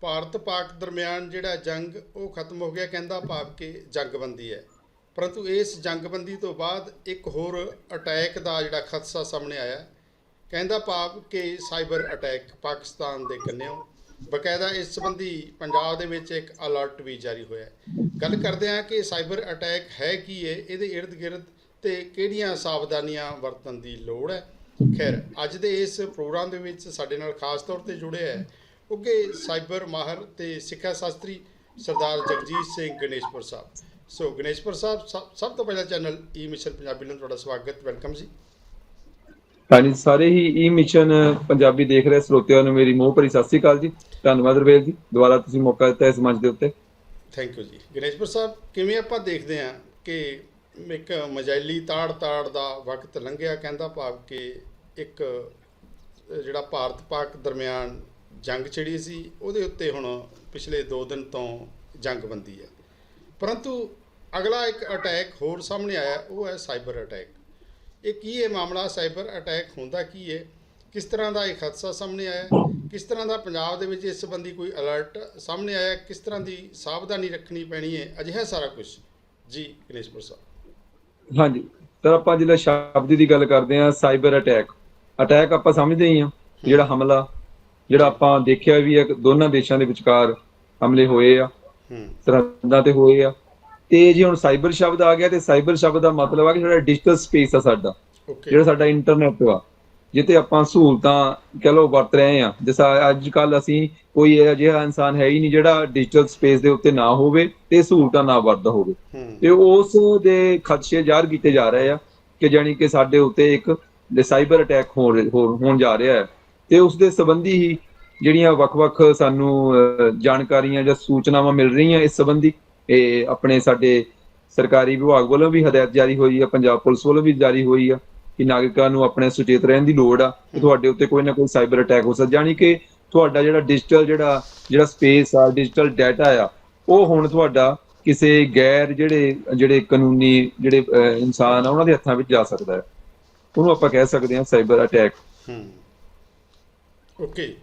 ਭਾਰਤ ਪਾਕ ਦਰਮਿਆਨ ਜਿਹੜਾ ਜੰਗ, ਉਹ ਖਤਮ ਹੋ ਗਿਆ, ਕਹਿੰਦਾ ਭਾਵ ਕਿ ਜੰਗਬੰਦੀ ਹੈ। ਪਰੰਤੂ ਇਸ ਜੰਗਬੰਦੀ ਤੋਂ ਬਾਅਦ ਇੱਕ ਹੋਰ ਅਟੈਕ ਦਾ ਜਿਹੜਾ ਖਦਸ਼ਾ ਸਾਹਮਣੇ ਆਇਆ। ਕਹਿੰਦਾ ਭਾਵ ਕਿ ਸਾਈਬਰ ਅਟੈਕ ਪਾਕਿਸਤਾਨ ਦੇ ਕੰਨਿਓ। ਬਕਾਇਦਾ ਇਸ ਸੰਬੰਧੀ ਪੰਜਾਬ ਦੇ ਵਿੱਚ ਇੱਕ ਅਲਰਟ ਵੀ ਜਾਰੀ ਹੋਇਆ ਗੱਲ ਕਰਦੇ ਹਾਂ ਕਿ ਸਾਈਬਰ ਅਟੈਕ ਹੈ ਕੀ ਹੈ, ਇਹਦੇ ਇਰਦ ਗਿਰਦ ਤੇ ਕਿਹੜੀਆਂ ਸਾਵਧਾਨੀਆਂ ਵਰਤਣ ਦੀ ਲੋੜ ਹੈ। ਖੈਰ, ਅੱਜ ਦੇ ਇਸ ਪ੍ਰੋਗਰਾਮ ਦੇ ਵਿੱਚ ਸਾਡੇ ਨਾਲ ਖਾਸ ਤੌਰ ਤੇ ਜੁੜਿਆ ਹੈ ਉੱਗੇ ਸਾਈਬਰ ਮਾਹਰ ਤੇ ਸਿੱਖਿਆ ਸ਼ਾਸਤਰੀ ਸਰਦਾਰ ਜਗਜੀਤ ਸਿੰਘ ਗਣੇਸ਼ਪੁਰ ਸਾਹਿਬ। ਸੋ ਗਣੇਸ਼ਪੁਰ ਸਾਹਿਬ ਸਭ- ਤੋਂ ਪਹਿਲਾਂ ਚੈਨਲ ਈ ਮਿਸ਼ਨ ਪੰਜਾਬੀ ਨੂੰ ਤੁਹਾਡਾ ਸਵਾਗਤ ਵੈਲਕਮ ਜੀ। ਹਾਂਜੀ ਸਾਰੇ ਹੀ ਈ ਮਿਸ਼ਨ ਪੰਜਾਬੀ ਦੇਖ ਰਹੇ ਸਰੋਤਿਆਂ ਨੂੰ ਮੇਰੀ ਮੋਹ ਭਰੀ ਸਤਿ ਸ੍ਰੀ ਅਕਾਲ ਜੀ। ਧੰਨਵਾਦ ਰਵੇਲ ਜੀ ਦੁਬਾਰਾ ਤੁਸੀਂ ਮੌਕਾ ਦਿੱਤਾ ਇਸ ਮੰਚ ਦੇ ਉੱਤੇ। ਥੈਂਕ ਯੂ ਜੀ। ਗਣੇਸ਼ਪੁਰ ਸਾਹਿਬ ਕਿਵੇਂ ਆਪਾਂ ਦੇਖਦੇ ਹਾਂ ਕਿ ਇੱਕ ਮਜਾਇਲੀ ਤਾੜ ਤਾੜ ਦਾ ਵਕਤ ਲੰਘਿਆ ਕਹਿੰਦਾ ਭਾਵ ਕਿ ਇੱਕ ਜਿਹੜਾ ਭਾਰਤ ਪਾਕ ਦਰਮਿਆਨ ਜੰਗ ਛਿੜੀ ਸੀ, ਉਹਦੇ ਉੱਤੇ ਹੁਣ ਪਿਛਲੇ 2 ਦਿਨ ਤੋਂ ਜੰਗ ਜੰਗਬੰਦੀ ਹੈ। ਪਰੰਤੂ ਅਗਲਾ ਇੱਕ ਅਟੈਕ ਹੋਰ ਸਾਹਮਣੇ ਆਇਆ, ਉਹ ਹੈ ਸਾਈਬਰ ਅਟੈਕ ਇਹ ਕੀ ਹੈ ਮਾਮਲਾ ਸਾਈਬਰ ਅਟੈਕ ਹੁੰਦਾ ਕੀ ਹੈ? ਕਿਸ ਤਰ੍ਹਾਂ ਦਾ ਇਹ ਖਦਸ਼ਾ ਸਾਹਮਣੇ ਆਇਆ? ਕਿਸ ਤਰ੍ਹਾਂ ਦਾ ਪੰਜਾਬ ਦੇ ਵਿੱਚ ਇਸ ਸੰਬੰਧੀ ਕੋਈ ਅਲਰਟ ਸਾਹਮਣੇ ਆਇਆ? ਕਿਸ ਤਰ੍ਹਾਂ ਦੀ ਸਾਵਧਾਨੀ ਰੱਖਣੀ ਪੈਣੀ ਹੈ? ਅਜਿਹਾ ਸਾਰਾ ਕੁਝ ਜੀ, ਗਣੇਸ਼ਪੁਰ ਸਾਹਿਬ। ਹਾਂਜੀ। ਤਾਂ ਆਪਾਂ ਜਿਹੜਾ ਸ਼ਬਦ ਦੀ ਗੱਲ ਕਰਦੇ ਹਾਂ ਸਾਈਬਰ ਅਟੈਕ ਅਟੈਕ ਆਪਾਂ ਸਮਝਦੇ ਹੀ ਹਾਂ, ਜਿਹੜਾ ਹਮਲਾ। ਜਿਹੜਾ ਆਪਾਂ ਦੇਖਿਆ ਵੀ ਹੈ ਦੋਨਾਂ ਦੇਸ਼ਾਂ ਦੇ ਵਿਚਕਾਰ ਹਮਲੇ ਹੋਏ ਆ ਹੂੰ। ਸਰਹੱਦਾਂ ਤੇ ਹੋਏ ਆ। ਤੇ ਜੇ ਹੁਣ ਸਾਈਬਰ ਸ਼ਬਦ ਆ ਗਿਆ ਤੇ ਸਾਈਬਰ ਸ਼ਬਦ ਦਾ ਮਤਲਬ ਆ ਕਿ ਜਿਹੜਾ ਡਿਜੀਟਲ ਸਪੇਸ ਆ ਸਾਡਾ ਜਿਹੜਾ ਸਾਡਾ ਇੰਟਰਨੈਟ ਵਾ ਜਿੱਤੇ ਆਪਾਂ ਸਹੂਲਤਾਂ ਕਹ ਲਓ ਵਰਤ ਰਹੇ ਆ। ਜਿਸ ਅੱਜ ਕੱਲ ਅਸੀਂ ਕੋਈ ਅਜਿਹਾ ਇਨਸਾਨ ਹੈ ਹੀ ਨਹੀਂ ਜਿਹੜਾ ਡਿਜੀਟਲ ਸਪੇਸ ਦੇ ਉੱਤੇ ਨਾ ਹੋਵੇ ਤੇ ਸਹੂਲਤਾਂ ਨਾ ਵਰਤਦਾ ਹੋਵੇ। ਤੇ ਉਸ ਦੇ ਖਦਸ਼ੇ ਜ਼ਾਹਰ ਕੀਤੇ ਜਾ ਰਹੇ ਆ ਕਿ ਜਾਨੀ ਕਿ ਸਾਡੇ ਉੱਤੇ ਇੱਕ ਸਾਈਬਰ ਅਟੈਕ ਹੋਣ ਜਾ ਰਿਹਾ ਹੈ। ਤੇ ਉਸ ਦੇ ਸੰਬੰਧੀ ਹੀ ਜਿਹੜੀਆਂ ਵੱਖ-ਵੱਖ ਸਾਨੂੰ ਜਾਣਕਾਰੀਆਂ ਜਾਂ ਸੂਚਨਾਵਾਂ ਮਿਲ ਰਹੀਆਂ ਇਸ ਸੰਬੰਧੀ ਇਹ ਆਪਣੇ ਸਾਡੇ ਸਰਕਾਰੀ ਵਿਭਾਗ ਵੱਲੋਂ ਵੀ ਹਦਾਇਤ ਜਾਰੀ ਹੋਈ ਆ ਪੰਜਾਬ ਪੁਲਿਸ ਵੱਲੋਂ ਵੀ ਜਾਰੀ ਹੋਈ ਆ ਕਿ ਨਾਗਰਿਕਾਂ ਨੂੰ ਆਪਣੇ ਸੁਚੇਤ ਰਹਿਣ ਦੀ ਲੋੜ ਆ ਕਿ ਤੁਹਾਡੇ ਉੱਤੇ ਕੋਈ ਨਾ ਕੋਈ ਸਾਈਬਰ ਅਟੈਕ ਹੋ ਸਕਦਾ ਜਾਨੀ ਕਿ ਤੁਹਾਡਾ ਜਿਹੜਾ ਡਿਜੀਟਲ ਜਿਹੜਾ ਜਿਹੜਾ ਸਪੇਸ ਆ ਡਿਜੀਟਲ ਡਾਟਾ ਆ ਉਹ ਹੁਣ ਤੁਹਾਡਾ ਕਿਸੇ ਗੈਰ ਜਿਹੜੇ ਜਿਹੜੇ ਕਾਨੂੰਨੀ ਜਿਹੜੇ ਇਨਸਾਨ ਆ ਉਹਨਾਂ ਦੇ ਹੱਥਾਂ ਵਿੱਚ ਜਾ ਸਕਦਾ ਹੈ। ਉਹਨੂੰ ਆਪਾਂ ਕਹਿ ਸਕਦੇ ਹਾਂ ਸਾਈਬਰ ਅਟੈਕ। ਹੂੰ। ਓਕੇ।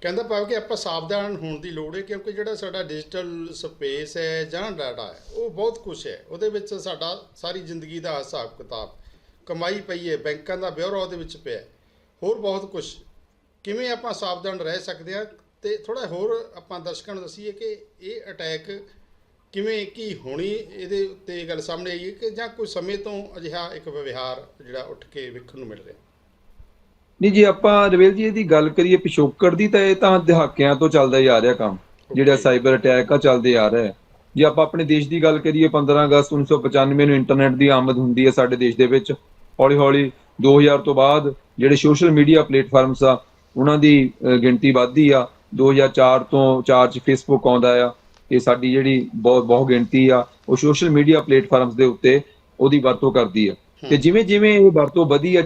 ਕਹਿੰਦਾ ਭਾਵ ਕਿ ਆਪਾਂ ਸਾਵਧਾਨ ਹੋਣ ਦੀ ਲੋੜ ਹੈ ਕਿਉਂਕਿ ਜਿਹੜਾ ਸਾਡਾ ਡਿਜੀਟਲ ਸਪੇਸ ਹੈ ਜਾਂ ਡਾਟਾ ਹੈ, ਉਹ ਬਹੁਤ ਕੁਝ ਹੈ। ਉਹਦੇ ਵਿੱਚ ਸਾਡਾ ਸਾਰੀ ਜ਼ਿੰਦਗੀ ਦਾ ਹਿਸਾਬ ਕਿਤਾਬ, ਕਮਾਈ ਪਈ ਹੈ, ਬੈਂਕਾਂ ਦਾ ਬਿਊਰੋ ਉਹਦੇ ਵਿੱਚ ਪਿਆ ਹੋਰ ਬਹੁਤ ਕੁਝ ਕਿਵੇਂ ਆਪਾਂ ਸਾਵਧਾਨ ਰਹਿ ਸਕਦੇ ਹਾਂ ਤੇ ਥੋੜਾ ਹੋਰ ਆਪਾਂ ਦਰਸ਼ਕਾਂ ਨੂੰ ਦੱਸੀਏ ਕਿ ਇਹ ਅਟੈਕ ਕਿਵੇਂ ਕੀ ਹੋਣੀ, ਇਹਦੇ ਉੱਤੇ ਗੱਲ ਸਾਹਮਣੇ ਆਈ ਹੈ ਕਿ ਜਾਂ ਕੋਈ ਸਮੇਂ ਤੋਂ ਅਜਿਹਾ ਇੱਕ ਵਿਵਹਾਰ ਜਿਹੜਾ ਉੱਠ ਕੇ ਵੇਖਣ ਨੂੰ ਮਿਲ ਰਿਹਾ। ਨਹੀਂ ਜੇ ਆਪਾਂ ਰਵੇਲ ਜੀ ਇਹਦੀ ਗੱਲ ਕਰੀਏ ਪਿਛੋਕੜ ਦੀ ਤਾਂ ਇਹ ਤਾਂ ਦਹਾਕਿਆਂ ਤੋਂ ਚੱਲਦਾ ਹੀ ਆ ਰਿਹਾ ਕੰਮ। ਜਿਹੜਾ. ਸਾਈਬਰ ਅਟੈਕ ਆ ਚੱਲਦੇ ਆ ਰਿਹਾ ਜੇ ਆਪਾਂ ਆਪਣੇ ਦੇਸ਼ ਦੀ ਗੱਲ ਕਰੀਏ 15 ਅਗਸਤ 1995 ਨੂੰ ਇੰਟਰਨੈਟ ਦੀ ਆਮਦ ਹੁੰਦੀ ਹੈ ਸਾਡੇ ਦੇਸ਼ ਦੇ ਵਿੱਚ। ਹੌਲੀ ਹੌਲੀ 2000 ਤੋਂ ਬਾਅਦ ਜਿਹੜੇ ਸੋਸ਼ਲ ਮੀਡੀਆ ਪਲੇਟਫਾਰਮਸ ਆ ਉਹਨਾਂ ਦੀ ਗਿਣਤੀ ਵੱਧਦੀ ਆ। 2004 ਤੋਂ 4 ਚ ਫੇਸਬੁੱਕ ਆਉਂਦਾ ਆ ਇਹ ਸਾਡੀ ਜਿਹੜੀ ਬਹੁਤ ਬਹੁਤ ਗਿਣਤੀ ਆ ਉਹ ਸੋਸ਼ਲ ਮੀਡੀਆ ਪਲੇਟਫਾਰਮਸ ਦੇ ਉੱਤੇ ਉਹਦੀ ਵਰਤੋਂ ਕਰਦੀ ਆ। ਤੇ ਜਿਵੇਂ ਜਿਵੇਂ ਇਹ ਵਰਤੋਂ ਵਧੀ ਆ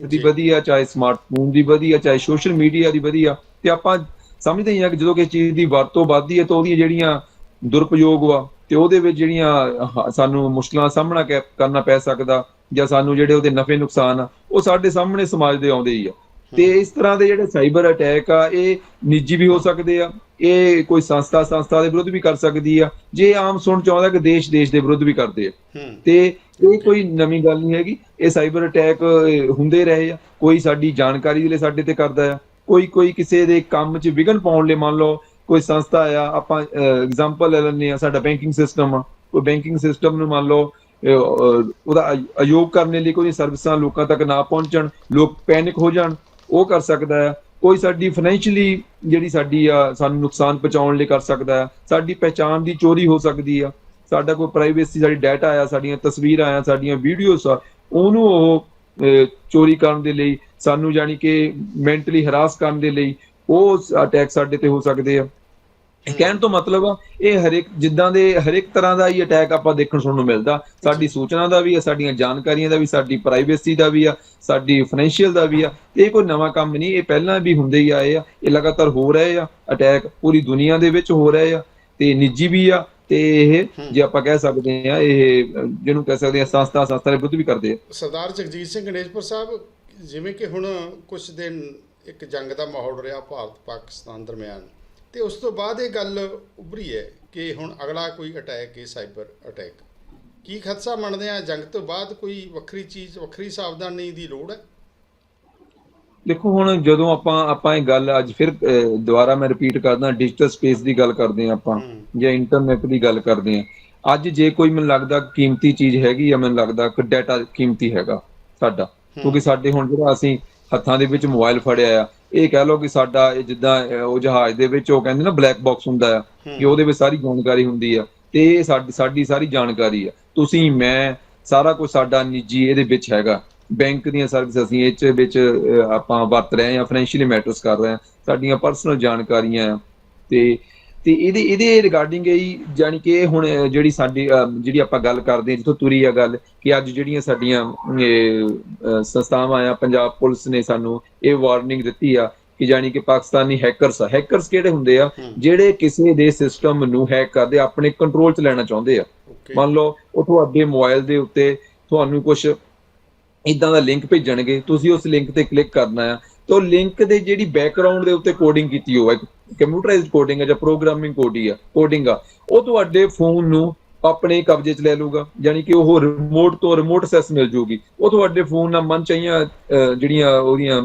ਦੀ। ਵਧੀਆ ਚਾਹੇ ਸਮਾਰਟਫੋਨ ਦੀ ਵਧੀਆ ਚਾਹੇ ਸੋਸ਼ਲ ਮੀਡੀਆ ਦੀ ਵਧੀਆ ਤੇ ਆਪਾਂ ਸਮਝਦੇ ਹਾਂ ਕਿ ਜਦੋਂ ਕਿਸੇ ਚੀਜ਼ ਦੀ ਵਰਤੋਂ ਵੱਧਦੀ ਹੈ ਤਾਂ ਉਹਦੀਆਂ ਜਿਹੜੀਆਂ ਦੁਰਪਯੋਗ ਵਾ ਤੇ ਉਹਦੇ ਵਿੱਚ ਜਿਹੜੀਆਂ ਸਾਨੂੰ ਮੁਸ਼ਕਲਾਂ ਸਾਹਮਣਾ ਕਰਨਾ ਪੈ ਸਕਦਾ ਜਾਂ ਸਾਨੂੰ ਜਿਹੜੇ ਉਹਦੇ ਨਫੇ ਨੁਕਸਾਨ ਆ ਉਹ ਸਾਡੇ ਸਾਹਮਣੇ ਸਮਾਜ ਦੇ ਆਉਂਦੇ ਹੀ ਆ ਤੇ ਇਸ ਤਰ੍ਹਾਂ ਦੇ ਜਿਹੜੇ ਸਾਈਬਰ ਅਟੈਕ ਆ ਇਹ ਨਿੱਜੀ ਵੀ ਹੋ ਸਕਦੇ ਆ ਇਹ ਕੋਈ ਸੰਸਥਾ ਸੰਸਥਾ ਦੇ ਵਿਰੁੱਧ ਵੀ ਕਰ ਸਕਦੀ ਆ ਜੇ ਆਮ ਸੁਣ ਚਾਹੁੰਦਾ ਕਿ ਦੇਸ਼ ਦੇਸ਼ ਦੇ ਵਿਰੁੱਧ ਵੀ ਕਰਦੇ ਆ। ਤੇ ਇਹ ਕੋਈ ਨਵੀਂ ਗੱਲ ਨਹੀਂ ਹੈਗੀ ਇਹ ਸਾਈਬਰ ਅਟੈਕ ਹੁੰਦੇ ਰਹੇ ਆ ਕੋਈ ਸਾਡੀ ਜਾਣਕਾਰੀ ਦੇ ਲਈ ਸਾਡੇ ਤੇ ਕਰਦਾ ਆ ਕੋਈ ਕੋਈ ਕਿਸੇ ਦੇ ਕੰਮ 'ਚ ਵਿਘਨ ਪਾਉਣ ਲਈ ਮੰਨ ਲਓ ਕੋਈ ਸੰਸਥਾ ਆ ਆਪਾਂ ਐਗਜ਼ਾਮਪਲ ਲੈ ਲੈਂਦੇ ਆ ਸਾਡਾ ਬੈਂਕਿੰਗ ਸਿਸਟਮ ਆ ਕੋਈ ਬੈਂਕਿੰਗ ਸਿਸਟਮ ਨੂੰ ਮੰਨ ਲਓ ਉਹਦਾ ਅਯ- ਅਯੋਗ ਕਰਨ ਲਈ ਕੋਈ ਸਰਵਿਸਾਂ ਲੋਕਾਂ ਤੱਕ ਨਾ ਪਹੁੰਚਣ ਲੋਕ ਪੈਨਿਕ ਹੋ ਜਾਣ ਉਹ ਕਰ ਸਕਦਾ ਆ ਕੋਈ ਸਾਡੀ ਫਾਈਨੈਂਸ਼ੀਅਲੀ ਜਿਹੜੀ ਸਾਡੀ ਆ, ਸਾਨੂੰ ਨੁਕਸਾਨ ਪਹੁੰਚਾਉਣ ਲਈ ਕਰ ਸਕਦਾ ਆ ਸਾਡੀ ਪਹਿਚਾਣ ਦੀ ਚੋਰੀ ਹੋ ਸਕਦੀ ਆ। ਸਾਡਾ ਕੋਈ ਪ੍ਰਾਈਵੇਸੀ ਸਾਡੀ ਡਾਟਾ ਆ, ਸਾਡੀਆਂ ਤਸਵੀਰਾਂ ਆ, ਸਾਡੀਆਂ ਵੀਡੀਓਜ਼ ਆ, ਉਹਨੂੰ ਉਹ ਚੋਰੀ ਕਰਨ ਦੇ ਲਈ, ਸਾਨੂੰ ਜਾਨੀ ਕਿ ਮੈਂਟਲੀ ਹਰਾਸ ਕਰਨ ਦੇ ਲਈ ਉਹ ਅਟੈਕ ਸਾਡੇ ਤੇ ਹੋ ਸਕਦੇ ਆ। ਕਹਿਣ ਤੋਂ ਮਤਲਬ ਆ, ਇਹ ਹਰੇਕ, ਜਿੱਦਾਂ ਦੇ ਹਰੇਕ ਤਰ੍ਹਾਂ ਦਾ ਹੀ ਅਟੈਕ ਆਪਾਂ ਦੇਖਣ ਸੁਣਨ ਨੂੰ ਮਿਲਦਾ। ਸਾਡੀ ਸੂਚਨਾ ਦਾ ਵੀ ਆ, ਸਾਡੀਆਂ ਜਾਣਕਾਰੀਆਂ ਦਾ ਵੀ, ਸਾਡੀ ਪ੍ਰਾਈਵੇਸੀ ਦਾ ਵੀ ਆ, ਸਾਡੀ ਫਾਈਨੈਂਸ਼ੀਅਲ ਦਾ ਵੀ ਆ। ਇਹ ਕੋਈ ਨਵਾਂ ਕੰਮ ਨਹੀਂ, ਇਹ ਪਹਿਲਾਂ ਵੀ ਹੁੰਦੇ ਹੀ ਆਏ ਆ। ਇਹ ਲਗਾਤਾਰ ਹੋ ਰਹੇ ਆ ਅਟੈਕ ਪੂਰੀ ਦੁਨੀਆ ਦੇ ਵਿੱਚ ਹੋ ਰਹੇ ਆ, ਤੇ ਨਿੱਜੀ ਵੀ ਆ, ਤੇ ਇਹ ਜੇ ਆਪਾਂ ਕਹਿ ਸਕਦੇ ਆ, ਇਹ, ਜਿਹਨੂੰ ਕਹਿ ਸਕਦੇ ਆ, ਸੰਸਥਾ ਸੰਸਥਾ ਦੇ ਵਿਰੁੱਧ ਵੀ ਕਰਦੇ ਆ। ਸਰਦਾਰ ਜਗਜੀਤ ਸਿੰਘ ਗਣੇਸ਼ਪੁਰ ਸਾਹਿਬ, ਜਿਵੇਂ ਕਿ ਹੁਣ ਕੁਝ ਦਿਨ ਇੱਕ ਜੰਗ ਦਾ ਮਾਹੌਲ ਰਿਹਾ ਭਾਰਤ ਪਾਕਿਸਤਾਨ ਦਰਮਿਆਨ। ਤੇ ਉਸ ਤੋਂ ਬਾਅਦ ਇਹ ਗੱਲ ਉੱਭਰੀ ਹੈ ਕਿ ਹੁਣ ਅਗਲਾ ਕੋਈ ਅਟੈਕ ਹੈ ਸਾਈਬਰ ਅਟੈਕ ਕੀ ਖਦਸ਼ਾ ਮੰਨਦੇ ਆ? ਜੰਗ ਤੋਂ ਬਾਅਦ ਕੋਈ ਵੱਖਰੀ ਚੀਜ਼ ਵੱਖਰੀ ਸਾਵਧਾਨੀ ਦੀ ਲੋੜ ਹੈ? ਦੇਖੋ ਹੁਣ ਜਦੋਂ ਆਪਾਂ ਆਪਾਂ ਇਹ ਗੱਲ ਅੱਜ ਫਿਰ ਦੁਬਾਰਾ ਮੈਂ ਰਿਪੀਟ ਕਰਦਾ ਡਿਜੀਟਲ ਸਪੇਸ ਦੀ ਗੱਲ ਕਰਦੇ ਹਾਂ ਆਪਾਂ। ਜਾਂ ਇੰਟਰਨੈਟ ਦੀ ਗੱਲ ਕਰਦੇ ਹਾਂ। ਅੱਜ ਜੇ ਕੋਈ ਮੈਨੂੰ ਲੱਗਦਾ ਕੀਮਤੀ ਚੀਜ਼ ਹੈਗੀ ਆ ਮੈਨੂੰ ਲੱਗਦਾ ਕਿ ਡਾਟਾ ਕੀਮਤੀ ਹੈਗਾ ਸਾਡਾ ਕਿਉਂਕਿ ਸਾਡੇ ਹੁਣ ਜਿਹੜਾ ਅਸੀਂ ਹੱਥਾਂ ਦੇ ਵਿੱਚ ਮੋਬਾਈਲ ਫੜਿਆ ਆ ਇਹ ਕਹਿ ਲਓ ਕਿ ਸਾਡਾ ਇਹ ਜਿੱਦਾਂ ਉਹ ਜਹਾਜ਼ ਦੇ ਵਿੱਚ ਉਹ ਕਹਿੰਦੇ ਨਾ ਬਲੈਕ ਬਾਕਸ ਹੁੰਦਾ ਆ ਕਿ ਉਹਦੇ ਵਿੱਚ ਸਾਰੀ ਜਾਣਕਾਰੀ ਹੁੰਦੀ ਆ ਤੇ ਇਹ ਸਾਡੀ ਸਾਡੀ ਸਾਰੀ ਜਾਣਕਾਰੀ ਆ। ਤੁਸੀਂ ਮੈਂ ਸਾਰਾ ਕੁਝ ਸਾਡਾ ਨਿੱਜੀ ਇਹਦੇ ਵਿੱਚ ਹੈਗਾ। ਬੈਂਕ ਦੀਆਂ ਸਰਵਿਸ ਅਸੀਂ ਇਹ ਚ ਵਿੱਚ ਆਪਾਂ ਵਰਤ ਰਹੇ ਹਾਂ ਫਾਈਨੈਂਸ਼ੀਅਲੀ ਮੈਟਰਸ ਕਰ ਰਹੇ ਹਾਂ। ਸਾਡੀਆਂ ਪਰਸਨਲ ਜਾਣਕਾਰੀਆਂ ਤੇ ਤੇ ਇਹਦੇ ਇਹਦੇ ਰਿਗਾਰਡਿੰਗ ਹੀ ਜਾਨੀ ਕਿ ਹੁਣ ਜਿਹੜੀ ਸਾਡੀ ਜਿਹੜੀ ਆਪਾਂ ਗੱਲ ਕਰਦੇ ਹਾਂ ਜਿੱਥੋਂ ਤੁਰੀ ਆ ਗੱਲ ਕਿ ਅੱਜ ਜਿਹੜੀਆਂ ਸਾਡੀਆਂ ਸੰਸਥਾਵਾਂ ਆ ਪੰਜਾਬ ਪੁਲਿਸ ਨੇ ਸਾਨੂੰ ਇਹ ਵਾਰਨਿੰਗ ਦਿੱਤੀ ਆ ਕਿ ਜਾਨੀ ਕਿ ਪਾਕਿਸਤਾਨੀ ਹੈਕਰਸ ਆ। ਹੈਕਰਸ ਕਿਹੜੇ ਹੁੰਦੇ ਆ। ਜਿਹੜੇ ਕਿਸੇ ਦੇ ਸਿਸਟਮ ਨੂੰ ਹੈਕ ਕਰਦੇ ਆਪਣੇ ਕੰਟਰੋਲ 'ਚ ਲੈਣਾ ਚਾਹੁੰਦੇ ਆ। ਮੰਨ ਲਓ ਉਹ ਤੁਹਾਡੇ ਮੋਬਾਈਲ ਦੇ ਉੱਤੇ ਤੁਹਾਨੂੰ ਕੁਝ ਇਦਾਂ ਦਾ ਲਿੰਕ ਭੇਜਣਗੇ ਤੁਸੀਂ ਉਸ ਲਿੰਕ ਤੇ ਕਲਿੱਕ ਕਰਨਾ ਆ। ਤਾਂ ਲਿੰਕ ਦੇ ਜਿਹੜੀ ਬੈਕਗ੍ਰਾਉਂਡ ਦੇ ਉੱਤੇ ਕੋਡਿੰਗ ਕੀਤੀ ਹੋਵੇ ਕੰਪਿਊਟਰਾਈਜ਼ਡ ਕੋਡਿੰਗ ਹੈ ਜਾਂ ਪ੍ਰੋਗਰਾਮਿੰਗ ਕੋਡੀ ਆ ਕੋਡਿੰਗ ਆ, ਉਹ ਤੁਹਾਡੇ ਫੋਨ ਨੂੰ ਆਪਣੇ ਕਬਜ਼ੇ 'ਚ ਲੈ ਲੂਗਾ ਯਾਨੀ ਕਿ ਉਹ ਰਿਮੋਟ ਤੋਂ ਰਿਮੋਟ ਅਸੈਸ ਮਿਲ ਜੂਗੀ। ਉਹ ਤੁਹਾਡੇ ਫੋਨ ਨਾਲ ਮਨ ਚਾਹੀਆਂ ਜਿਹੜੀਆਂ ਉਹਦੀਆਂ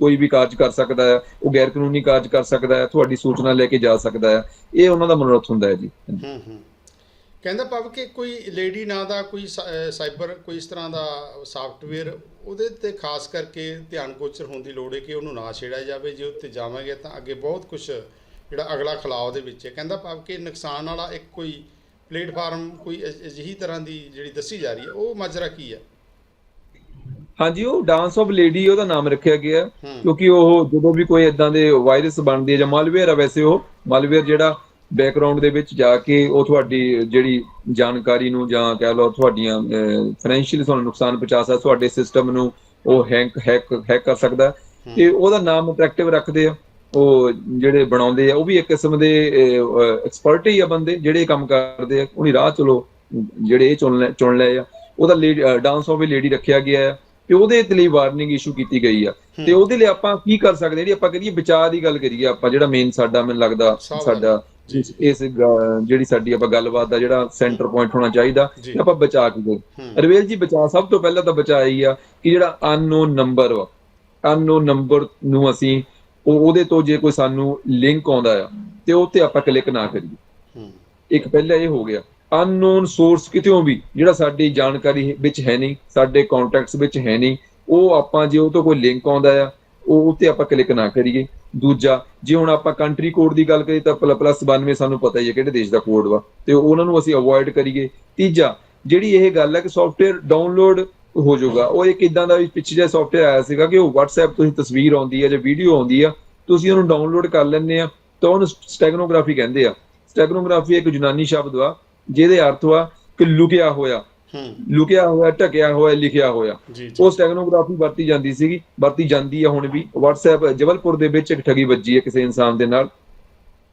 ਕੋਈ ਵੀ ਕਾਰਜ ਕਰ ਸਕਦਾ ਹੈ, ਉਹ ਗੈਰ ਕਾਨੂੰਨੀ ਕਾਰਜ ਕਰ ਸਕਦਾ ਹੈ, ਤੁਹਾਡੀ ਸੂਚਨਾ ਲੈ ਕੇ ਜਾ ਸਕਦਾ ਹੈ, ਇਹ ਉਹਨਾਂ ਦਾ ਮਨੋਰਥ ਹੁੰਦਾ ਹੈ ਜੀ। ਹੂੰ ਹੂੰ। ਕਹਿੰਦਾ ਭਾਵ ਕਿ ਕੋਈ ਲੇਡੀ ਨਾਂ ਦਾ ਕੋਈ ਸਾਈਬਰ ਕੋਈ ਇਸ ਤਰ੍ਹਾਂ ਦਾ ਸਾਫਟਵੇਅਰ ਉਹਦੇ ਤੇ ਖਾਸ ਕਰਕੇ ਧਿਆਨ ਗੋਚਰ ਹੋਣ ਦੀ ਲੋੜ ਹੈ ਕਿ ਉਹਨੂੰ ਨਾ ਛੇੜਿਆ ਜਾਵੇ ਜੇ ਉੱਤੇ ਜਾਵਾਂਗੇ ਤਾਂ ਅੱਗੇ ਬਹੁਤ ਕੁਝ ਜਿਹੜਾ ਅਗਲਾ ਖਲਾਅ ਉਹਦੇ ਵਿੱਚ ਹੈ। ਕਹਿੰਦਾ ਭਾਵ ਕਿ ਨੁਕਸਾਨ ਵਾਲਾ ਇੱਕ ਕੋਈ ਪਲੇਟਫਾਰਮ ਕੋਈ ਅਜ- ਅਜਿਹੀ ਤਰ੍ਹਾਂ ਦੀ ਜਿਹੜੀ ਦੱਸੀ ਜਾ ਰਹੀ ਹੈ ਉਹ ਮਾਜਰਾ ਕੀ ਹੈ? ਹਾਂਜੀ ਉਹ ਡਾਂਸ ਆਫ ਲੇਡੀ ਉਹਦਾ ਨਾਮ ਰੱਖਿਆ ਗਿਆ ਕਿਉਂਕਿ ਉਹ ਜਦੋਂ ਵੀ ਕੋਈ ਇਦਾਂ ਦੇ ਵਾਇਰਸ ਬਣਦੀ ਹੈ ਜਾਂ ਮਾਲਵੇਅਰ ਆ ਵੈਸੇ ਉਹ ਮਾਲਵੇਅਰ ਜਿਹੜਾ ਬੈਕਗ੍ਰਾਉਂਡ ਦੇ ਵਿੱਚ ਜਾ ਕੇ ਉਹ ਤੁਹਾਡੀ ਜਿਹੜੀ ਜਾਣਕਾਰੀ ਨੂੰ ਜਾਂ ਕਹਿ ਲਓ ਤੁਹਾਡੀਆਂ ਫਾਈਨੈਂਸ਼ੀਅਲੀ ਤੁਹਾਨੂੰ ਨੁਕਸਾਨ ਪਹੁੰਚਾ ਸਕਦਾ ਤੁਹਾਡੇ ਸਿਸਟਮ ਨੂੰ ਉਹ ਹੈਕ ਹੈਕ ਹੈਕ ਕਰ ਸਕਦਾ। ਤੇ ਉਹਦਾ ਨਾਮ ਅਟਰੈਕਟਿਵ ਰੱਖਦੇ ਆ। ਉਹ ਜਿਹੜੇ ਬਣਾਉਂਦੇ ਆ ਉਹ ਵੀ ਇੱਕ ਕਿਸਮ ਦੇ ਐਕਸਪਰਟ ਹੀ ਆ ਬੰਦੇ ਜਿਹੜੇ ਕੰਮ ਕਰਦੇ ਆ। ਉਹਨੀ ਰਾਹ ਚਲੋ ਜਿਹੜੇ ਇਹ ਚੁਣ ਲੈ ਚੁਣ ਲਏ ਆ। ਉਹਦਾ ਡਾਂਸ ਆਫ ਏ ਲੇਡੀ ਰੱਖਿਆ ਗਿਆ ਹੈ ਤੇ ਉਹਦੇ ਲਈ ਵਾਰਨਿੰਗ ਇਸ਼ੂ ਕੀਤੀ ਗਈ ਆ। ਤੇ ਉਹਦੇ ਲਈ ਆਪਾਂ ਕੀ ਕਰ ਸਕਦੇ ਜਿਹੜੀ ਆਪਾਂ ਕਰੀਏ ਬਚਾਅ ਦੀ ਗੱਲ ਕਰੀਏ ਆਪਾਂ ਜਿਹੜਾ ਮੇਨ ਸਾਡਾ ਮੈਨੂੰ ਲੱਗਦਾ। ਸਾਡਾ ਇਸ ਜਿਹੜੀ ਸਾਡੀ ਆਪਾਂ ਗੱਲਬਾਤ ਦਾ ਜਿਹੜਾ ਸੈਂਟਰ ਪੁਆਇੰਟ ਹੋਣਾ ਚਾਹੀਦਾ ਆਪਾਂ ਬਚਾ ਕੇ ਹੂੰ। ਰਵੇਲ ਜੀ ਬਚਾ ਸਭ ਤੋਂ ਪਹਿਲਾਂ ਤਾਂ ਬਚਾ ਹੀ ਆ ਕਿ ਜਿਹੜਾ ਅਨਨੋਨ ਨੰਬਰ ਵਾ ਅਨਨੋਨ ਨੰਬਰ ਨੂੰ ਅਸੀਂ ਉਹ ਉਹਦੇ ਤੋਂ ਜੇ ਕੋਈ ਸਾਨੂੰ ਲਿੰਕ ਆਉਂਦਾ ਆ ਤੇ ਉਹ ਤੇ ਆਪਾਂ ਕਲਿੱਕ ਨਾ ਕਰੀਏ। ਇੱਕ ਪਹਿਲਾਂ ਇਹ ਹੋ ਗਿਆ ਅਨਨੋਨ ਸੋਰਸ ਕਿਤੇੋਂ ਵੀ ਜਿਹੜਾ ਸਾਡੀ ਜਾਣਕਾਰੀ ਵਿੱਚ ਹੈ ਨਹੀਂ ਸਾਡੇ ਕੰਟੈਕਟਸ ਵਿੱਚ ਹੈ ਨਹੀਂ ਉਹ ਆਪਾਂ ਜੇ ਉਹ ਤੋਂ ਕੋਈ ਲਿੰਕ ਆਉਂਦਾ ਆ ਉਹ ਉੱਤੇ ਆਪਾਂ ਕਲਿੱਕ ਨਾ ਕਰੀਏ। ਦੂਜਾ, ਜੇ ਹੁਣ ਆਪਾਂ ਕੰਟਰੀ ਕੋਡ ਦੀ ਗੱਲ ਕਰੀਏ ਤਾਂ ਪਲੱਸ 92 ਸਾਨੂੰ ਪਤਾ ਹੀ ਹੈ ਕਿਹੜੇ ਦੇਸ਼ ਦਾ ਕੋਡ ਵਾ। ਤੇ ਉਹਨਾਂ ਨੂੰ ਅਸੀਂ ਅਵੋਇਡ ਕਰੀਏ। ਤੀਜਾ, ਜਿਹੜੀ ਇਹ ਗੱਲ ਹੈ ਕਿ ਸੌਫਟਵੇਅਰ ਡਾਊਨਲੋਡ ਹੋ ਜਾਊਗਾ। ਉਹ ਇੱਕ ਇਦਾਂ ਦਾ ਵੀ ਪਿੱਛੇ ਜਿਹਾ ਸੌਫਟਵੇਅਰ ਆਇਆ ਸੀਗਾ ਕਿ ਉਹ WhatsApp ਤੁਸੀਂ ਤਸਵੀਰ ਆਉਂਦੀ ਹੈ ਜਾਂ ਵੀਡੀਓ ਆਉਂਦੀ ਆ। ਤੁਸੀਂ ਉਹਨੂੰ ਡਾਊਨਲੋਡ ਕਰ ਲੈਂਦੇ ਆ। ਤਾਂ ਉਹਨੂੰ ਸਟੈਗਨੋਗ੍ਰਾਫੀ ਕਹਿੰਦੇ ਆ। ਸਟੈਗਨੋਗ੍ਰਾਫੀ ਇੱਕ ਯੂਨਾਨੀ ਸ਼ਬਦ ਵਾ, ਜਿਹਦੇ ਅਰਥ ਵਾ ਕਿ ਲੁਕਿਆ ਹੋਇਆ। ਲੁਕਿਆ ਹੋਇਆ ਢਕਿਆ ਹੋਇਆ ਲਿਖਿਆ ਹੋਇਆ। ਉਹ ਸਟੈਗਨੋਗ੍ਰਾਫੀ ਵਰਤੀ ਜਾਂਦੀ ਸੀਗੀ ਵਰਤੀ ਜਾਂਦੀ ਆ ਹੁਣ ਵੀ। WhatsApp ਜਬਲਪੁਰ ਦੇ ਵਿੱਚ ਇੱਕ ਠਗੀ ਵੱਜੀ ਹੈ ਕਿਸੇ ਇਨਸਾਨ ਦੇ ਨਾਲ।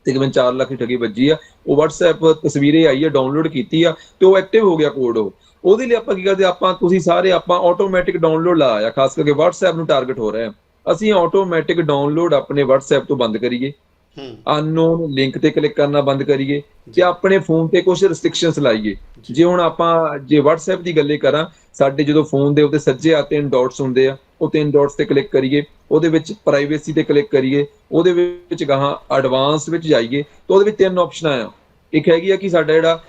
ਤਕਰੀਬਨ 4 ਲੱਖ ਦੀ ਠਗੀ ਵੱਜੀ ਆ। ਉਹ WhatsApp ਤਸਵੀਰੇ ਆਈ ਹੈ ਡਾਊਨਲੋਡ ਕੀਤੀ ਆ ਤੇ ਉਹ ਐਕਟਿਵ ਹੋ ਗਿਆ ਕੋਡ ਉਹ। ਉਹਦੇ ਲਈ ਆਪਾਂ ਕੀ ਕਰਦੇ ਆਪਾਂ ਤੁਸੀਂ ਸਾਰੇ ਆਪਾਂ ਆਟੋਮੈਟਿਕ ਡਾਊਨਲੋਡ ਲਾਇਆ ਖਾਸ ਕਰਕੇ WhatsApp ਨੂੰ ਟਾਰਗੇਟ ਹੋ ਰਹੇ ਅਸੀਂ ਆਟੋਮੈਟਿਕ ਡਾਊਨਲੋਡ ਆਪਣੇ WhatsApp ਤੋਂ ਬੰਦ ਕਰੀਏ। ਹੂੰ ਅਨਨੋਨ ਲਿੰਕ ਤੇ ਕਲਿੱਕ ਕਰਨਾ ਬੰਦ ਕਰੀਏ ਤੇ ਆਪਣੇ ਫੋਨ ਤੇ ਕੁਝ ਰੈਸਟ੍ਰਿਕਸ਼ਨਸ ਲਾਈਏ। ਜੇ। ਹੁਣ ਆਪਾਂ ਜੇ WhatsApp ਦੀ ਗੱਲੇ ਕਰਾਂ ਸਾਡੇ ਜਦੋਂ ਫੋਨ ਦੇ ਉੱਤੇ ਸੱਜੇ ਆ ਤਿੰਨ ਡਾਟਸ ਹੁੰਦੇ ਆ ਉਹ ਤਿੰਨ ਡਾਟਸ ਤੇ ਕਲਿੱਕ ਕਰੀਏ ਉਹਦੇ ਵਿੱਚ ਪ੍ਰਾਈਵੇਸੀ ਤੇ ਕਲਿੱਕ ਕਰੀਏ ਉਹਦੇ ਵਿੱਚ ਗਾਹਾਂ ਐਡਵਾਂਸ ਵਿੱਚ ਜਾਈਏ ਤਾਂ ਉਹਦੇ ਵਿੱਚ ਤਿੰਨ ਆਪਸ਼ਨਾਂ ਆ। ਇੱਕ ਹੈਗੀ ਆ ਕਿ ਸਾਡਾ ਜਿਹੜਾ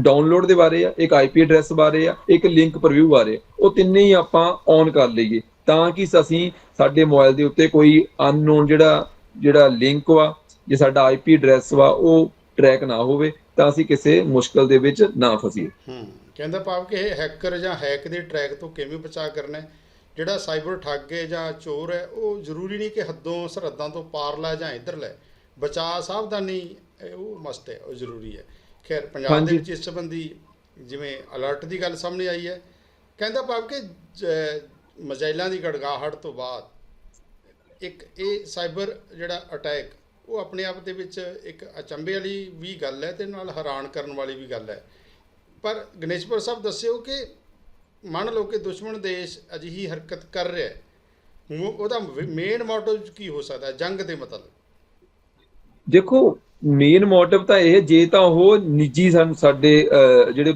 ਡਾਊਨਲੋਡ ਦੇ ਬਾਰੇ ਆ ਇੱਕ ਆਈਪੀ ਐਡਰੈਸ ਬਾਰੇ ਆ ਇੱਕ ਲਿੰਕ ਪ੍ਰੀਵਿਊ ਬਾਰੇ। ਉਹ ਤਿੰਨੇ ਹੀ ਆਪਾਂ ਔਨ ਕਰ ਲਈਏ। ਤਾਂ ਕਿ ਅਸੀਂ ਸਾਡੇ ਮੋਬਾਈਲ ਦੇ ਉੱਤੇ ਕੋਈ ਅਨਨੋਨ ਜਿਹੜਾ ਜਿਹੜਾ ਲਿੰਕ ਵਾ ਜੇ ਸਾਡਾ ਆਈਪੀ ਐਡਰੈਸ ਵਾ ਉਹ ਟਰੈਕ ਨਾ ਹੋਵੇ ਤਾਂ ਅਸੀਂ ਕਿਸੇ ਮੁਸ਼ਕਲ ਦੇ ਵਿੱਚ ਨਾ ਫਸੀਏ। ਹੂੰ ਕਹਿੰਦਾ ਭਾਵ ਕਿ ਇਹ ਹੈਕਰ ਜਾਂ ਹੈਕ ਦੇ ਟਰੈਕ ਤੋਂ ਕਿਵੇਂ ਬਚਾਅ ਕਰਨਾ ਹੈ? ਜਿਹੜਾ ਸਾਈਬਰ ਠੱਗ ਹੈ ਜਾਂ ਚੋਰ ਹੈ ਉਹ ਜ਼ਰੂਰੀ ਨਹੀਂ ਕਿ ਹੱਦੋਂ ਸਰਹੱਦਾਂ ਤੋਂ ਪਾਰ ਲੈ ਜਾਂ ਇੱਧਰ ਲੈ। ਬਚਾਅ ਸਾਵਧਾਨੀ ਉਹ ਮਸਟ ਹੈ ਉਹ ਜ਼ਰੂਰੀ ਹੈ। ਖੈਰ ਪੰਜਾਬ ਦੇ। ਵਿੱਚ ਇਸ ਸੰਬੰਧੀ ਜਿਵੇਂ ਅਲਰਟ ਦੀ ਗੱਲ ਸਾਹਮਣੇ ਆਈ ਹੈ। ਕਹਿੰਦਾ ਭਾਵ ਕਿ ਮਜ਼ਾਈਲਾਂ ਦੀ ਗੜਗਾਹਟ ਤੋਂ ਬਾਅਦ ਇੱਕ ਇਹ ਸਾਈਬਰ ਜਿਹੜਾ ਅਟੈਕ, ਉਹ ਆਪਣੇ ਆਪ ਦੇ ਵਿੱਚ ਇੱਕ ਅਚੰਭੇ ਵਾਲੀ ਵੀ ਗੱਲ ਹੈ ਤੇ ਨਾਲ ਹੈਰਾਨ ਕਰਨ ਵਾਲੀ ਵੀ ਗੱਲ ਹੈ। ਪਰ ਗਣੇਸ਼ਪੁਰ ਸਾਹਿਬ ਦੱਸਿਓ ਕਿ ਮੰਨ ਲਓ ਕਿ ਦੁਸ਼ਮਣ ਦੇਸ਼ ਅਜਿਹੀ ਹਰਕਤ ਕਰ ਰਿਹਾ ਹੈ। ਉਹਦਾ ਮੇਨ ਮੋਟਿਵ ਕੀ ਹੋ ਸਕਦਾ ਜੰਗ ਦੇ ਮਤਲਬ। ਦੇਖੋ ਮੇਨ ਮੋਟਿਵ ਤਾਂ ਇਹ ਜੇ ਤਾਂ ਉਹ ਨਿੱਜੀ ਸਾਨੂੰ ਸਾਡੇ ਜਿਹੜੇ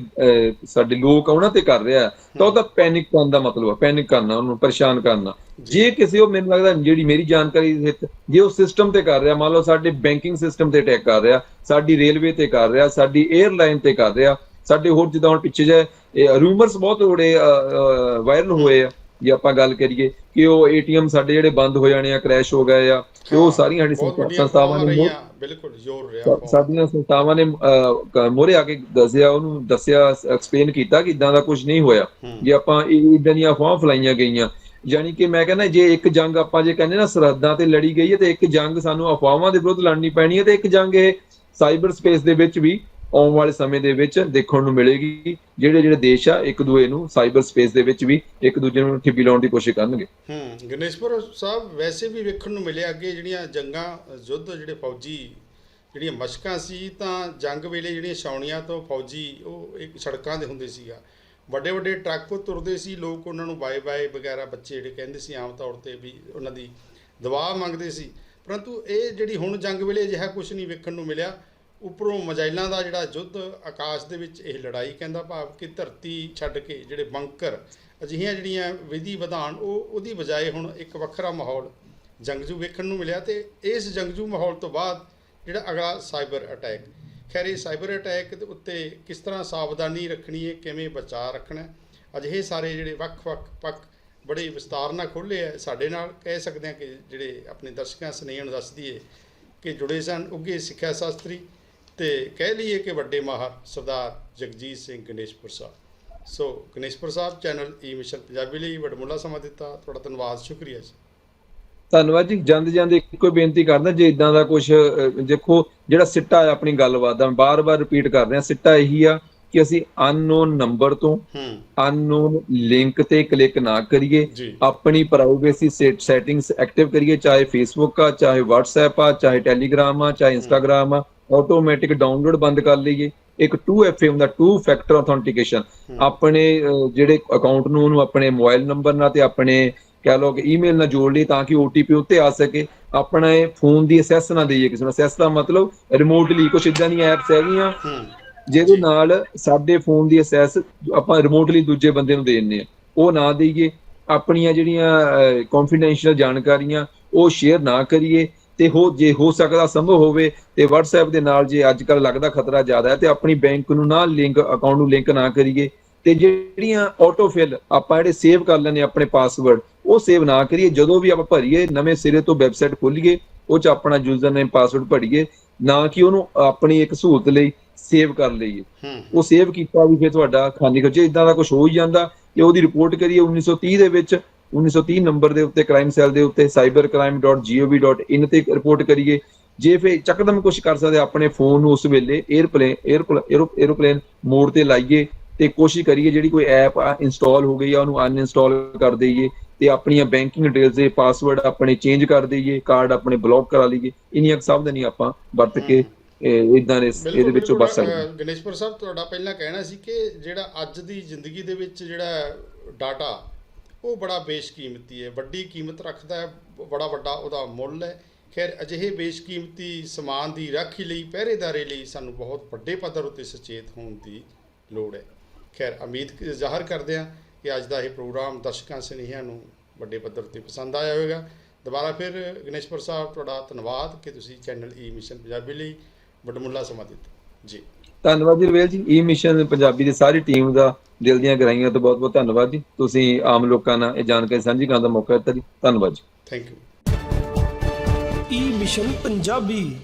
ਸਾਡੇ ਲੋਕ ਆ ਉਹਨਾਂ ਤੇ ਕਰ ਰਿਹਾ ਤਾਂ ਉਹ ਤਾਂ ਪੈਨਿਕ ਕਰਨ ਦਾ ਮਤਲਬ ਹੈ ਪੈਨਿਕ ਕਰਨਾ ਉਹਨੂੰ ਪਰੇਸ਼ਾਨ ਕਰਨਾ। ਜੇ। ਕਿਸੇ ਉਹ ਮੈਨੂੰ ਲੱਗਦਾ ਜਿਹੜੀ ਮੇਰੀ ਜਾਣਕਾਰੀ ਦੇ ਹਿੱਤ ਜੇ ਉਹ ਸਿਸਟਮ ਤੇ ਕਰ ਰਿਹਾ ਮੰਨ ਲਓ ਸਾਡੇ ਬੈਂਕਿੰਗ ਸਿਸਟਮ ਤੇ ਅਟੈਕ ਕਰ ਰਿਹਾ ਸਾਡੀ ਰੇਲਵੇ ਤੇ ਕਰ ਰਿਹਾ ਸਾਡੀ 에ਅਰਲਾਈਨ ਤੇ ਕਰ ਰਿਹਾ ਸਾਡੇ ਹੋਰ ਜਿੱਦਾਂ ਹੁਣ ਪਿੱਛੇ ਜੇ ਰੂਮਰਸ ਬਹੁਤ ਬੜੇ ਵਾਇਰਲ ਹੋਏ ਆ। ਜੇ ਆਪਾਂ ਗੱਲ ਕਰੀਏ ਕਿ ਉਹ ਏਟੀਐਮ ਸਾਡੇ ਜਿਹੜੇ ਬੰਦ ਹੋ ਜਾਣੇ ਆ ਕ੍ਰੈਸ਼ ਹੋ ਗਏ ਆ ਤੇ ਉਹ ਸਾਰੀਆਂ ਸਾਡੀ ਸੰਸਥਾਵਾਂ ਨੇ ਬਿਲਕੁਲ ਜ਼ੋਰ ਰਿਹਾ। ਸਾਡੀਆਂ ਸੰਸਥਾਵਾਂ ਨੇ ਮੋਰੇ ਆ ਕੇ ਦੱਸਿਆ ਉਹਨੂੰ ਦੱਸਿਆ ਐਕਸਪਲੇਨ ਕੀਤਾ ਕਿ ਇਦਾਂ ਦਾ ਕੁਝ ਨਹੀਂ ਹੋਇਆ। ਜੇ ਆਪਾਂ ਇਹ ਇਦਾਂ ਦੀਆਂ ਅਫਵਾਹਾਂ ਫਲਾਈਆਂ ਗਈਆਂ ਯਾਨੀ ਕਿ ਮੈਂ ਕਹਿੰਦਾ ਜੇ ਇੱਕ ਜੰਗ ਆਪਾਂ ਜੇ ਕਹਿੰਦੇ ਨਾ ਸਰਹੱਦਾਂ ਤੇ ਲੜੀ ਗਈ ਹੈ ਤੇ ਇੱਕ ਜੰਗ ਸਾਨੂੰ ਅਫਵਾਹਾਂ ਦੇ ਵਿਰੁੱਧ ਲੜਨੀ ਪੈਣੀ ਹੈ ਤੇ ਇੱਕ ਜੰਗ ਇਹ ਸਾਈਬਰ ਸਪੇਸ ਦੇ ਵਿੱਚ ਵੀ ਆਉਣ ਵਾਲੇ ਸਮੇਂ ਦੇ ਵਿੱਚ ਦੇਖਣ ਨੂੰ ਮਿਲੇਗੀ ਜਿਹੜੇ ਜਿਹੜੇ ਦੇਸ਼ ਆ, ਇੱਕ ਦੂਏ ਨੂੰ ਸਾਈਬਰ ਸਪੇਸ ਦੇ ਵਿੱਚ ਵੀ ਇੱਕ ਦੂਜੇ ਨੂੰ ਠਿੱਪੀ ਲਾਉਣ ਦੀ ਕੋਸ਼ਿਸ਼ ਕਰਨਗੇ। ਹੂੰ, ਗਣੇਸ਼ਪੁਰ ਸਾਹਿਬ ਵੈਸੇ ਵੀ ਵੇਖਣ ਨੂੰ ਮਿਲਿਆ ਅੱਗੇ ਜਿਹੜੀਆਂ ਜੰਗਾਂ, ਯੁੱਧ ਜਿਹੜੇ ਫੌਜੀ ਜਿਹੜੀਆਂ ਮਸ਼ਕਾਂ ਸੀ, ਤਾਂ ਜੰਗ ਵੇਲੇ ਜਿਹੜੀਆਂ ਛਾਉਣੀਆਂ ਤੋਂ ਫੌਜੀ ਉਹ ਇੱਕ ਸੜਕਾਂ ਦੇ ਹੁੰਦੇ ਸੀਗਾ। ਵੱਡੇ ਵੱਡੇ ਟਰੱਕ ਤੁਰਦੇ ਸੀ, ਲੋਕ ਉਹਨਾਂ ਨੂੰ ਬਾਏ ਬਾਏ ਵਗੈਰਾ ਬੱਚੇ ਜਿਹੜੇ ਕਹਿੰਦੇ ਸੀ ਆਮ ਤੌਰ ਤੇ ਵੀ ਉਹਨਾਂ ਦੀ ਦਵਾ ਮੰਗਦੇ ਸੀ। ਪਰੰਤੂ ਇਹ ਜਿਹੜੀ ਹੁਣ ਜੰਗ ਵੇਲੇ ਅਜਿਹਾ ਕੁਝ ਨਹੀਂ ਵੇਖਣ ਨੂੰ ਮਿਲਿਆ। ਉੱਪਰੋਂ ਮਜਾਇਲਾਂ ਦਾ ਜਿਹੜਾ ਯੁੱਧ ਆਕਾਸ਼ ਦੇ ਵਿੱਚ ਇਹ ਲੜਾਈ ਕਹਿੰਦਾ ਭਾਵ ਕਿ ਧਰਤੀ ਛੱਡ ਕੇ ਜਿਹੜੇ ਬੰਕਰ ਅਜਿਹੀਆਂ ਜਿਹੜੀਆਂ ਵਿਧੀ ਵਿਧਾਨ, ਉਹ ਉਹਦੀ ਬਜਾਏ ਹੁਣ ਇੱਕ ਵੱਖਰਾ ਮਾਹੌਲ ਜੰਗਜੂ ਵੇਖਣ ਨੂੰ ਮਿਲਿਆ ਤੇ ਇਸ ਜੰਗਜੂ ਮਾਹੌਲ ਤੋਂ ਬਾਅਦ ਜਿਹੜਾ ਅਗਲਾ ਸਾਈਬਰ ਅਟੈਕ। ਖੈਰ, ਇਹ ਸਾਈਬਰ ਅਟੈਕ ਦੇ ਉੱਤੇ ਕਿਸ ਤਰ੍ਹਾਂ ਸਾਵਧਾਨੀ ਰੱਖਣੀ ਹੈ, ਕਿਵੇਂ ਬਚਾਅ ਰੱਖਣਾ ਅਜਿਹੇ ਸਾਰੇ ਜਿਹੜੇ ਵੱਖ-ਵੱਖ ਪੱਖ ਬੜੇ ਵਿਸਤਾਰ ਨਾਲ ਖੋਲ੍ਹੇ ਆ। ਸਾਡੇ ਨਾਲ ਕਹਿ ਸਕਦੇ ਹਾਂ ਕਿ ਜਿਹੜੇ ਆਪਣੇ ਦਰਸ਼ਕਾਂ, ਸੁਨੇਹਣ ਦੱਸ ਦਈਏ ਕਿ ਜੁੜੇ ਸਨ ਉੱਘੇ ਸਿੱਖਿਆ ਸ਼ਾਸਤਰੀ ਤੇ ਕਹਿ ਲਈਏ ਕਿ ਵੱਡੇ ਮਾਹਰ Sardar Jagjit Singh Ganeshpur Sahib. So Ganeshpur Sahib channel E mission Punjabi ਲਈ ਵਡਮੁੱਲਾ ਸਮਾਂ ਦਿੱਤਾ। ਤੁਹਾਡਾ ਧੰਨਵਾਦ ਸ਼ੁਕਰੀਆ ਜੀ। ਧੰਨਵਾਦ ਜੀ। ਜਾਂਦੇ ਜਾਂਦੇ ਇੱਕੋ ਬੇਨਤੀ ਕਰਦਾ ਜੇ ਇਦਾਂ ਦਾ ਕੁਝ ਦੇਖੋ ਜਿਹੜਾ ਸਿੱਟਾ ਹੈ ਆਪਣੀ ਗੱਲਬਾਤ ਦਾ ਬਾਰ-ਬਾਰ ਰਿਪੀਟ ਕਰ ਰਹੇ ਹਾਂ ਸਿੱਟਾ ਇਹੀ ਆ ਕਿ ਅਸੀਂ ਅਨਨੋਨ ਨੰਬਰ ਤੋਂ ਅਨਨੋਨ ਲਿੰਕ ਤੇ ਕਲਿੱਕ ਨਾ ਕਰੀਏ। ਆਪਣੀ ਪ੍ਰਾਈਵੇਸੀ ਸੈਟਿੰਗਸ ਐਕਟਿਵ ਕਰੀਏ ਚਾਹੇ ਫੇਸਬੁੱਕ ਆ ਚਾਹੇ WhatsApp ਆ ਚਾਹੇ ਟੈਲੀਗ੍ਰਾਮ ਆ ਚਾਹੇ ਇੰਸਟਾਗ੍ਰਾਮ ਆ। ਆਟੋਮੈਟਿਕ ਡਾਊਨਲੋਡ ਬੰਦ ਕਰ ਲਈਏ। ਇੱਕ 2FA ਹੁੰਦਾ 2 ਫੈਕਟਰ ਆਥੈਂਟੀਕੇਸ਼ਨ ਆਪਣੇ ਜਿਹੜੇ ਅਕਾਊਂਟ ਨੂੰ ਉਹਨੂੰ ਆਪਣੇ ਮੋਬਾਈਲ ਨੰਬਰ ਨਾਲ ਤੇ ਆਪਣੇ ਕਹਿ ਲਓ ਕਿ ਈਮੇਲ ਨਾਲ ਜੋੜ ਲਈ ਤਾਂ ਕਿ OTP ਉੱਤੇ ਆ ਸਕੇ। ਆਪਣਾ ਇਹ ਫੋਨ ਦੀ ਅਸੈਸ ਨਾ ਦੇਈਏ ਕਿਸੇ ਨੂੰ। ਅਸੈਸ ਦਾ ਮਤਲਬ ਰਿਮੋਟਲੀ ਕੁਝ ਇਦਾਂ ਦੀਆਂ ਐਪਸ ਹੈਗੀਆਂ। ਜਿਹਦੇ ਨਾਲ ਸਾਡੇ ਫੋਨ ਦੀ ਅਸੈਸ ਆਪਾਂ ਰਿਮੋਟਲੀ ਦੂਜੇ ਬੰਦੇ ਨੂੰ ਦੇ ਦਿੰਦੇ ਆ ਉਹ ਨਾ ਦੇਈਏ। ਆਪਣੀਆਂ ਜਿਹੜੀਆਂ ਕੰਫੀਡੈਂਸ਼ੀਅਲ ਜਾਣਕਾਰੀਆਂ ਉਹ ਸ਼ੇਅਰ ਨਾ ਕਰੀਏ। ਤੇ ਹੋ ਜੇ ਹੋ ਸਕਦਾ ਸੰਭਵ ਹੋਵੇ ਤੇ WhatsApp ਦੇ ਨਾਲ ਜੇ ਅੱਜ ਕੱਲ ਲੱਗਦਾ ਖਤਰਾ ਜ਼ਿਆਦਾ ਹੈ ਤੇ ਆਪਣੀ ਬੈਂਕ ਨੂੰ ਨਾ ਲਿੰਕ ਅਕਾਊਂਟ ਨੂੰ ਲਿੰਕ ਨਾ ਕਰੀਏ ਤੇ ਜਿਹੜੀਆਂ ਆਟੋ ਫਿਲ ਆਪਾਂ ਜਿਹੜੇ ਸੇਵ ਕਰ ਲੈਂਦੇ ਆਪਣੇ ਪਾਸਵਰਡ ਉਹ ਸੇਵ ਨਾ ਕਰੀਏ। ਜਦੋਂ ਵੀ ਆਪਾਂ ਭਰੀਏ ਨਵੇਂ ਸਿਰੇ ਤੋਂ ਵੈਬਸਾਈਟ ਖੋਲੀਏ ਉਹ ਚ ਆਪਣਾ ਯੂਜ਼ਰ ਨੇਮ ਪਾਸਵਰਡ ਭਰੀਏ ਨਾ ਕਿ ਉਹਨੂੰ ਆਪਣੀ ਇੱਕ ਸਹੂਲਤ ਲਈ ਸੇਵ ਕਰ ਲਈਏ। ਉਹ ਸੇਵ ਕੀਤਾ ਵੀ ਫਿਰ ਤੁਹਾਡਾ ਖਾਨੀ ਖਰਚੇ ਇਦਾਂ ਦਾ ਕੁਝ ਹੋ ਹੀ ਜਾਂਦਾ। ਕਿ ਉਹਦੀ ਰਿਪੋਰਟ ਕਰੀਏ 1930 ਦੇ ਵਿੱਚ 1930 ਨੰਬਰ ਦੇ ਉੱਤੇ ਕ੍ਰਾਈਮ ਸੈੱਲ ਦੇ ਉੱਤੇ cybercrime.gov.in ਤੇ ਰਿਪੋਰਟ ਕਰੀਏ। ਜੇ ਫੇ ਚੱਕਦਮ ਕੁਝ ਕਰ ਸਕਦੇ ਆਪਣੇ ਫੋਨ ਨੂੰ ਉਸ ਵੇਲੇ 에ਅਰਪਲੇਨ 에ਅਰਪਲੇਨ ਮੋਡ ਤੇ ਲਾਈਏ ਤੇ ਕੋਸ਼ਿਸ਼ ਕਰੀਏ ਜਿਹੜੀ ਕੋਈ ਐਪ ਇੰਸਟਾਲ ਹੋ ਗਈ ਆ ਉਹਨੂੰ ਅਨਇੰਸਟਾਲ ਕਰ ਦਈਏ ਤੇ ਆਪਣੀਆਂ ਬੈਂਕਿੰਗ ਡਿਟੇਲਸ ਦੇ ਪਾਸਵਰਡ ਆਪਣੇ ਚੇਂਜ ਕਰ ਦਈਏ ਕਾਰਡ ਆਪਣੇ ਬਲੌਕ ਕਰਾ ਲਈਏ। ਇੰਨੀਆਂ ਸਾਵਧਾਨੀ ਆਪਾਂ ਵਰਤ ਕੇ ਇਦਾਂ ਦੇ ਇਹਦੇ ਵਿੱਚੋਂ ਬਚ ਸਕਦੇ ਗਣੇਸ਼ਪੁਰ ਸਾਹਿਬ ਤੁਹਾਡਾ ਪਹਿਲਾਂ ਕਹਿਣਾ ਸੀ ਕਿ ਜਿਹੜਾ ਅੱਜ ਦੀ ਜ਼ਿੰਦਗੀ ਦੇ ਵਿੱਚ ਜਿਹੜਾ ਡਾਟਾ ਉਹ ਬੜਾ ਬੇਸ਼ਕੀਮਤੀ ਹੈ, ਵੱਡੀ ਕੀਮਤ ਰੱਖਦਾ ਹੈ ਬ- ਬੜਾ ਵੱਡਾ ਉਹਦਾ ਮੁੱਲ ਹੈ। ਖੈਰ, ਅਜਿਹੇ ਬੇਸ਼ਕੀਮਤੀ ਸਮਾਨ ਦੀ ਰਾਖੀ ਲਈ ਪਹਿਰੇਦਾਰੀ ਲਈ ਸਾਨੂੰ ਬਹੁਤ ਵੱਡੇ ਪੱਧਰ ਉੱਤੇ ਸੁਚੇਤ ਹੋਣ ਦੀ ਲੋੜ ਹੈ। ਖੈਰ, ਉਮੀਦ ਜ਼ਾਹਰ ਕਰਦੇ ਹਾਂ ਕਿ ਅੱਜ ਦਾ ਇਹ ਪ੍ਰੋਗਰਾਮ ਦਰਸ਼ਕਾਂ, ਸੁਨੇਹਿਆਂ ਨੂੰ ਵੱਡੇ ਪੱਧਰ ਉੱਤੇ ਪਸੰਦ ਆਇਆ ਹੋਵੇਗਾ। ਦੁਬਾਰਾ ਫਿਰ ਗਣੇਸ਼ਪੁਰ ਸਾਹਿਬ, ਤੁਹਾਡਾ ਧੰਨਵਾਦ ਕਿ ਤੁਸੀਂ channel e E mission Punjabi ਲਈ ਵਡਮੁੱਲਾ ਸਮਾਂ ਦਿੱਤਾ। ਜੀ। ਧੰਨਵਾਦ ਜੀ ਰਵੇਲ ਜੀ। ਈ ਮਿਸ਼ਨ ਪੰਜਾਬੀ ਦੀ ਸਾਰੀ ਟੀਮ ਦਾ ਦਿਲ ਦੀਆਂ ਗਹਿਰਾਈਆਂ ਤੋਂ ਬਹੁਤ ਬਹੁਤ ਧੰਨਵਾਦ ਜੀ। ਤੁਸੀਂ ਆਮ ਲੋਕਾਂ ਨਾਲ ਇਹ ਜਾਣਕਾਰੀ ਸਾਂਝੀ ਕਰਨ ਦਾ ਮੌਕਾ ਦਿੱਤਾ ਜੀ। ਧੰਨਵਾਦ ਜੀ। Thank you E mission Punjabi